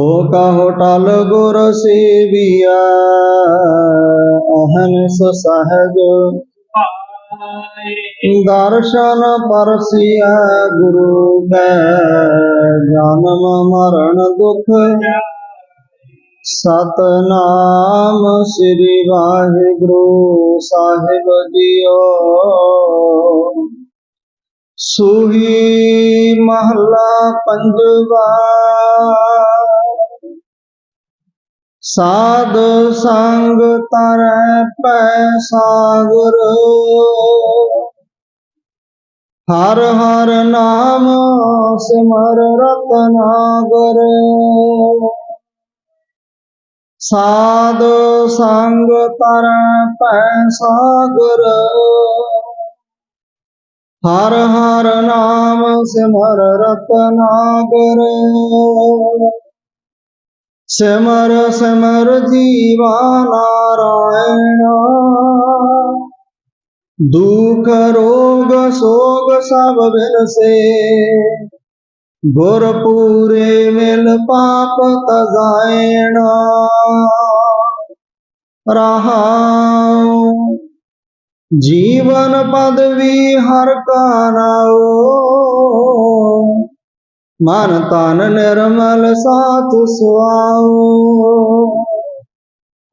ਹੋ ਕਹੋ ਟਲ ਗੁਰ ਸੇਵੀਆ ਅਹਨਿਸ ਸਹਜ ਦਰਸ਼ਨ ਪਰਸਿਆ ਗੁਰੂ ਕੈ, ਜਨਮ ਮਰਨ ਦੁਖ ਸਤਨਾਮ ਸ੍ਰੀ ਵਾਹਿਗੁਰੂ ਸਾਹਿਬ ਜੀਓ। ਸੂਹੀ ਮਹਲਾ ਪੰਜਵਾ। ਸਾਧ ਸੰਗ ਤਰੈ ਪੈ ਸਾਗਰ। ਹਰ ਹਰ ਨਾਮ ਸਿਮਰ ਰਤਨਾਗਰ ਸਾਧ ਸੰਗ ਤਰੈ ਪੈ ਸਾਗਰ। ਹਰ ਹਰ ਨਾਮ ਸਿਮਰ ਰਤਨਾਗਰ ਸਿਮਰ ਸਿਮਰ ਜੀਵਾ ਨਾਰਾਇਣ ਦੁਖ, ਰੋਗ, ਸੋਗ ਸਭ ਬਿਨਸੇ। ਗੁਰ ਪੂਰੇ ਮਿਲ ਪਾਪ ਤਜ਼ਾਇਣ। ਰਹਾਉ, ਜੀਵਨ ਪਦਵੀ ਹਰ ਕਾ ਨਾਉ। ਮਨ ਤਨ ਨਿਰਮਲ ਸਾਥ ਸੁਆਉ।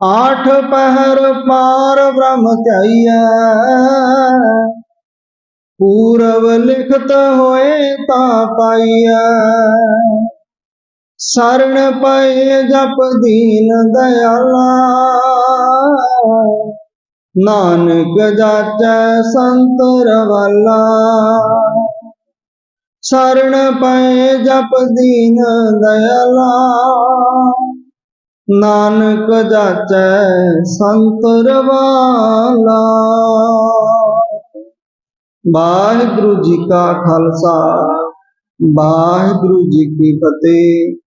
ਆਠ ਪਹਿਰ ਪਾਰ ਬ੍ਰਹਮ ਧਿਆਈਐ ਪੂਰਵ ਲਿਖਤ ਹੋਏ ਤਾਂ ਪਾਈਐ। ਸਰਣ ਪਏ ਜਪ ਦੀਨ ਦਇਆਲਾ। ਨਾਨਕ ਜਾਚੈ ਸੰਤ ਰਵਾਲਾ। ਸਰਣ ਪਏ ਜਪ ਦੀਨ ਦਇਆਲਾ। ਨਾਨਕ ਜਾਚੈ ਸੰਤ ਰਵਾਲਾ। ਵਾਹਿਗੁਰੂ ਜੀ ਕਾ ਖਾਲਸਾ, ਵਾਹਿਗੁਰੂ ਜੀ ਕੀ ਫਤਿਹ।